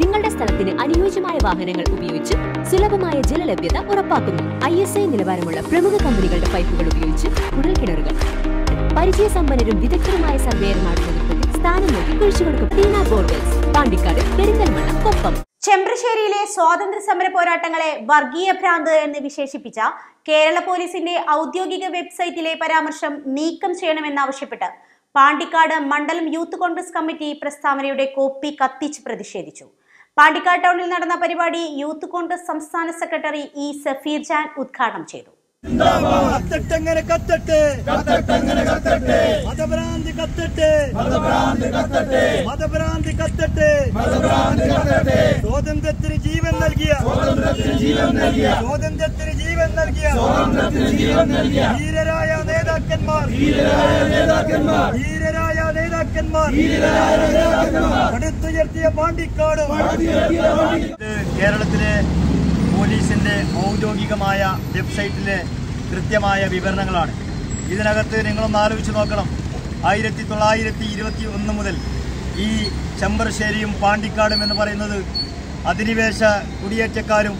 നിങ്ങളുടെ സ്ഥലത്തിന് അനുയോജ്യമായ വാഹനങ്ങൾ ഉപയോഗിച്ച് സുലഭമായ ജലലഭ്യത ഉറപ്പാക്കുന്നു. ഐ എസ് ഐ നിലവാരമുള്ള പ്രമുഖ കമ്പനികളുടെ പൈപ്പുകൾ ഉപയോഗിച്ച് കുഴൽക്കിണറുകൾ പരിചയസമ്പന്നരും വിദഗ്ധരുമായ സർവേയർമാരുടെ നേതൃത്വത്തിൽ സ്ഥാനം നൽകി കുഴിച്ചുകൊടുക്കും ടീന ബോർവെൽസ് പാണ്ടിക്കാട് കൊപ്പം. ചെമ്പ്രശ്ശേരിയിലെ സ്വാതന്ത്ര്യ സമര പോരാട്ടങ്ങളെ വർഗീയ ഭ്രാന്ത് എന്ന് വിശേഷിപ്പിച്ച കേരള പോലീസിന്റെ ഔദ്യോഗിക വെബ്സൈറ്റിലെ പരാമർശം നീക്കം ചെയ്യണമെന്നാവശ്യപ്പെട്ട് പാണ്ടിക്കാട് മണ്ഡലം യൂത്ത് കോൺഗ്രസ് കമ്മിറ്റി പ്രസ്താവനയുടെ കോപ്പി കത്തിച്ച് പ്രതിഷേധിച്ചു. പാണ്ടിക്കാട് ടൗണിൽ നടന്ന പരിപാടി യൂത്ത് കോൺഗ്രസ് സംസ്ഥാന സെക്രട്ടറി ഇ സഫീർ ജാൻ ഉദ്ഘാടനം ചെയ്തു. കത്തട്ടെങ്ങനെ കത്തട്ടെ? കത്തട്ടെങ്ങനെ കത്തട്ടെ? മതഭ്രാന്തി കത്തട്ടെ? മതഭ്രാന്തി കത്തട്ടെ? മതഭ്രാന്തി കത്തട്ടെ? മതഭ്രാന്തി കത്തട്ടെ? സ്വാതന്ത്ര്യത്തിന് ജീവൻ നൽകിയ? സ്വാതന്ത്ര്യത്തിന് ജീവൻ നൽകിയ? സ്വാതന്ത്ര്യത്തിന് ജീവൻ നൽകിയ? സ്വാതന്ത്ര്യത്തിന് ജീവൻ നൽകിയ? ധീരരായ നേതാക്കന്മാർ? ധീരരായ നേതാക്കന്മാർ? ധീരരായ പടുത്തുയർത്തിയ പാണ്ടിക്കാട്. കേരളത്തിലെ പോലീസിന്റെ ഔദ്യോഗികമായ വെബ്സൈറ്റിലെ കൃത്യമായ വിവരണങ്ങളാണ്. ഇതിനകത്ത് നിങ്ങളൊന്ന് ആലോചിച്ച് നോക്കണം. ആയിരത്തി തൊള്ളായിരത്തി ഇരുപത്തി ഒന്ന് മുതൽ ഈ ചെമ്പർശ്ശേരിയും പാണ്ടിക്കാടും എന്ന് പറയുന്നത് അധിനിവേശ കുടിയേറ്റക്കാരും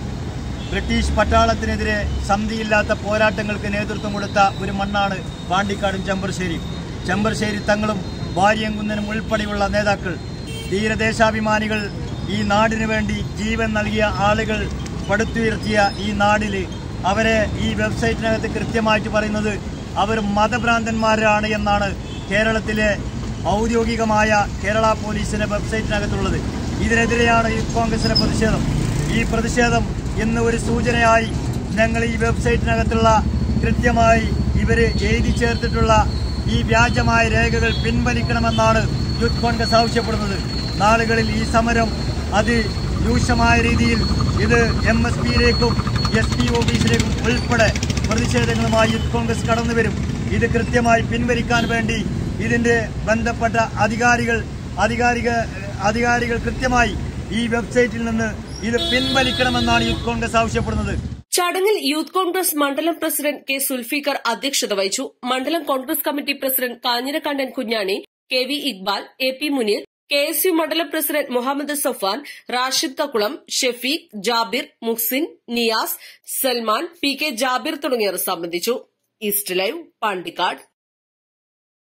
ബ്രിട്ടീഷ് പട്ടാളത്തിനെതിരെ സന്ധിയില്ലാത്ത പോരാട്ടങ്ങൾക്ക് നേതൃത്വം കൊടുത്ത ഒരു മണ്ണാണ് പാണ്ടിക്കാടും ചെമ്പർശ്ശേരിയും ചെമ്പർശ്ശേരി തങ്ങളും വാര്യംകുന്നനും ഉൾപ്പെടെയുള്ള നേതാക്കൾ ധീരദേശാഭിമാനികൾ ഈ നാടിനു വേണ്ടി ജീവൻ നൽകിയ ആളുകൾ പടുത്തുയർത്തിയ ഈ നാടിൽ അവരെ ഈ വെബ്സൈറ്റിനകത്ത് കൃത്യമായിട്ട് പറയുന്നത് അവർ മതഭ്രാന്തന്മാരാണ് എന്നാണ് കേരളത്തിലെ ഔദ്യോഗികമായ കേരള പോലീസിന്റെ വെബ്സൈറ്റിനകത്തുള്ളത്. ഇതിനെതിരെയാണ് ഈ കോൺഗ്രസിന്റെ പ്രതിഷേധം. ഈ പ്രതിഷേധം ഇന്ന് ഒരു സൂചനയായി ഞങ്ങൾ ഈ വെബ്സൈറ്റിനകത്തുള്ള കൃത്യമായി ഇവർ എഴുതി ചേർത്തിട്ടുള്ള ഈ വ്യാജമായ രേഖകൾ പിൻവലിക്കണമെന്നാണ് യൂത്ത് കോൺഗ്രസ് ആവശ്യപ്പെടുന്നത്. നാളുകളിൽ ഈ സമരം അതി രൂക്ഷമായ രീതിയിൽ ഇത് എം എസ് പിയിലേക്കും എസ് പി ഓഫീസിലേക്കും ഉൾപ്പെടെ പ്രതിഷേധങ്ങളുമായി യൂത്ത് കോൺഗ്രസ് കടന്നു വരും ഇത് കൃത്യമായി പിൻവലിക്കാൻ വേണ്ടി ഇതിന്റെ ബന്ധപ്പെട്ട അധികാരികൾ അധികാരിക അധികാരികൾ കൃത്യമായി ഈ വെബ്സൈറ്റിൽ നിന്ന് ഇത് പിൻവലിക്കണമെന്നാണ് യൂത്ത് കോൺഗ്രസ് ആവശ്യപ്പെടുന്നത്. ചടങ്ങിൽ യൂത്ത് കോൺഗ്രസ് മണ്ഡലം പ്രസിഡന്റ് കെ സുൽഫീഖർ അധ്യക്ഷത വഹിച്ചു. മണ്ഡലം Congress committee president Kanjirakkandan Kunjani K V Iqbal A P Muneer K S U മണ്ഡലം president Muhammed Safan Rashid Thakkulam Shefeeq Jabir Muhsin Niyas Salman P K Jabir തുടങ്ങിയവർ സംബന്ധിച്ചു. East live Pandikkad.